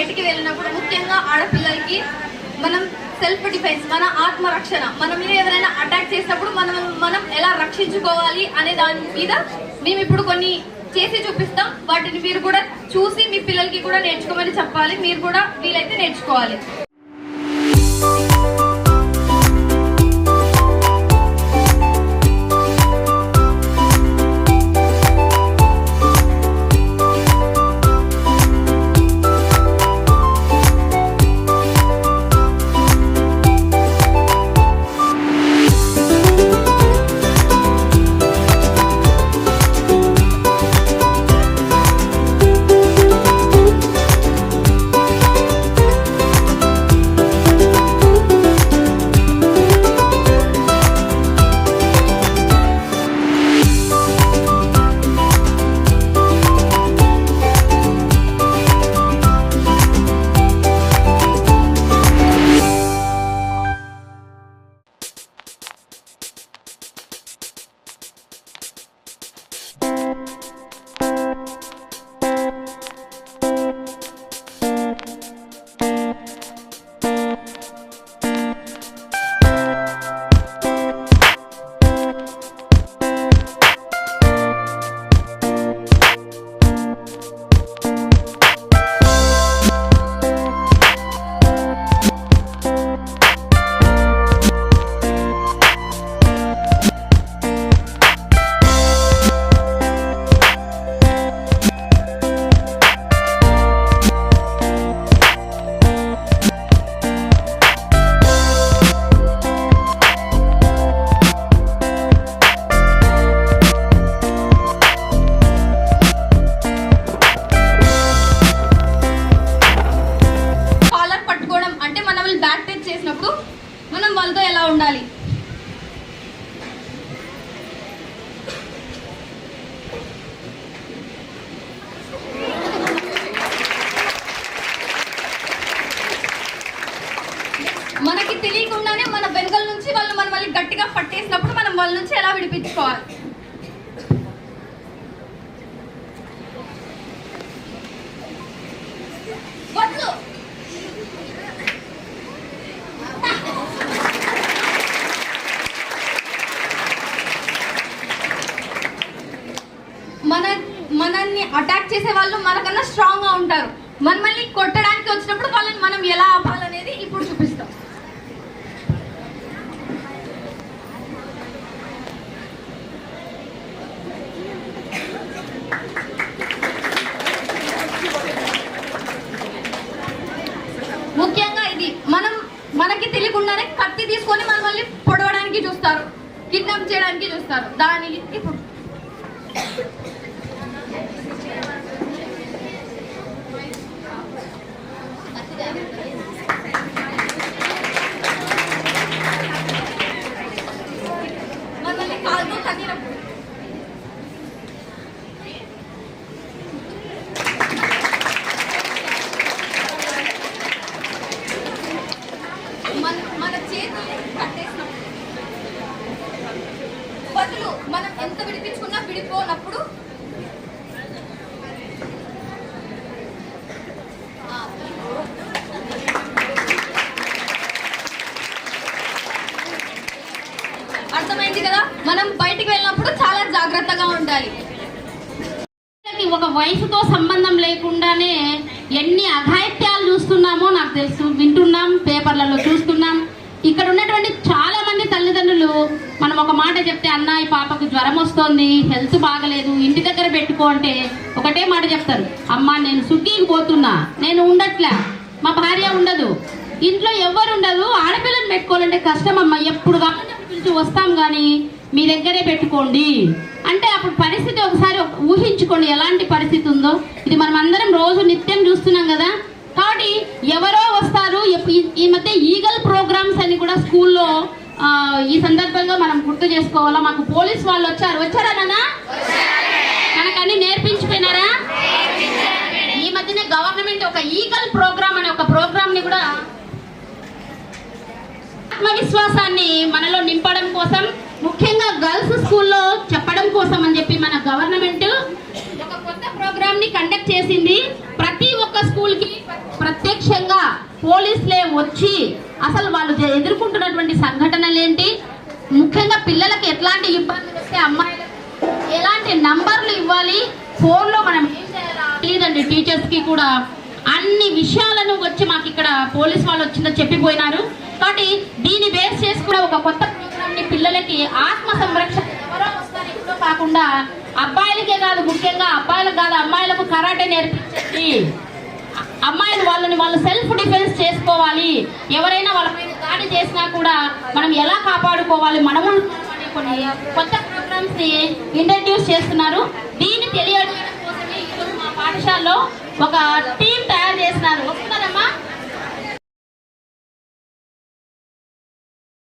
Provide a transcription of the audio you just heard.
బయటికి వెళ్ళినప్పుడు ముఖ్యంగా ఆడపిల్లలకి మనం సెల్ఫ్ డిఫెన్స్ మన ఆత్మరక్షణ మన మీద ఎవరైనా అటాక్ చేసినప్పుడు మనం మనం ఎలా రక్షించుకోవాలి అనే దాని మీద మేము ఇప్పుడు కొన్ని చేసి చూపిస్తాం. వాటిని మీరు కూడా చూసి మీ పిల్లలకి కూడా నేర్చుకోమని చెప్పాలి. మీరు కూడా వీలైతే నేర్చుకోవాలి. వాళ్ళ నుంచి ఎలా విడిపించుకోవాలి? మన మనల్ని అటాక్ చేసే వాళ్ళు మనకన్నా స్ట్రాంగ్గా ఉంటారు. మనల్ని కొట్టడానికి వచ్చినప్పుడు వాళ్ళని మనం ఎలా ఆపాలనేది ఇప్పుడు చూపిస్తాం. తీసుకొని మనల్ని పొడవడానికి చూస్తారు కిడ్నాప్ చేయడానికి చూస్తారు. దానికి ఇప్పుడు మనల్ని కాలుతో తన్నినప్పుడు మన మన చేతుల్ని కట్టేసినప్పుడు బదులు మనం ఎంత విడిపించుకున్నా విడిపోనప్పుడు అర్థమైంది కదా? మనం బయటికి వెళ్ళినప్పుడు చాలా జాగ్రత్తగా ఉండాలి. ఒక వయసుతో సంబంధం లేకుండానే ఎన్ని అఘాయిత్యాలు చూస్తున్నామో నాకు తెలుసు. వింటున్నాం పేపర్లలో చూస్తున్నాం. ఇక్కడ ఉన్నటువంటి చాలా మంది తల్లిదండ్రులు మనం ఒక మాట చెప్తే అన్న ఈ పాపకు జ్వరం వస్తోంది హెల్త్ బాగలేదు ఇంటి దగ్గర పెట్టుకో అంటే ఒకటే మాట చెప్తారు. అమ్మ నేను సుట్టీకి పోతున్నా నేను ఉండట్లే మా భార్య ఉండదు ఇంట్లో ఎవ్వరు ఉండదు ఆడపిల్లని పెట్టుకోవాలంటే కష్టం అమ్మ ఎప్పుడు కావాలంటే పిలిచి వస్తాం కానీ మీ దగ్గరే పెట్టుకోండి. అంటే అప్పుడు పరిస్థితి ఒకసారి ఊహించుకోండి ఎలాంటి పరిస్థితి ఉందో. ఇది మనం అందరం రోజు నిత్యం చూస్తున్నాం కదా. కాబట్టి ఎవరో వస్తారు ఈ- మధ్య ఈగ కూడా స్కూల్లో ఈ సందర్భంగా మనం గుర్తు చేసుకోవాలా? మాకు పోలీస్ వాళ్ళు వచ్చారు. వచ్చారా నాన్న? మనకు అన్ని నేర్పించిపోయినారా? ఈ మధ్యనే గవర్నమెంట్ ఒక ఈగల్ ప్రోగ్రామ్ అనే ఒక ప్రోగ్రామ్ని కూడా ఆత్మవిశ్వాసాన్ని మనలో నింపడం కోసం ముఖ్యంగా గర్ల్స్ స్కూల్లో చెప్పడం కోసం అని చెప్పి మన గవర్నమెంట్ ఒక కొత్త ప్రోగ్రామ్ని కండక్ట్ చేసింది. ప్రతి ఒక్క స్కూల్ స్కూల్కి ప్రత్యక్షంగా పోలీసులే వచ్చి అసలు వాళ్ళు ఎదుర్కొంటున్నటువంటి సంఘటనలేంటి? ముఖ్యంగా పిల్లలకి ఎట్లాంటి ఇబ్బందులు వస్తే అమ్మాయిలకు ఎలాంటి నంబర్లు ఇవ్వాలి? ఫోన్లో మనం ఏం తెలియదండి టీచర్స్కి కూడా. అన్ని విషయాలను వచ్చి మాకు ఇక్కడ పోలీస్ వాళ్ళు వచ్చిందో చెప్పిపోయినారు. కాబట్టి దీన్ని బేస్ చేసి కూడా ఒక కొత్త ప్రోగ్రామ్ని పిల్లలకి ఆత్మ సంరక్షణ ఎవరో వస్తారు ఎప్పుడో కాకుండా అబ్బాయిలకే కాదు ముఖ్యంగా అబ్బాయిలకు కాదు అమ్మాయిలకు కరాటే నేర్పించండి. వాళ్ళని వాళ్ళు సెల్ఫ్ డిఫెన్స్ చేసుకోవాలి. ఎవరైనా వాళ్ళ మీద దాడి చేసినా కూడా మనం ఎలా కాపాడుకోవాలి? మనము కొన్ని కొత్త ప్రోగ్రామ్స్ని ఇంట్రడ్యూస్ చేస్తున్నారు. దీన్ని తెలియడం కోసమే ఈరోజు మా పాఠశాలలో ఒక టీం తయారు చేసినారు. ఒక్క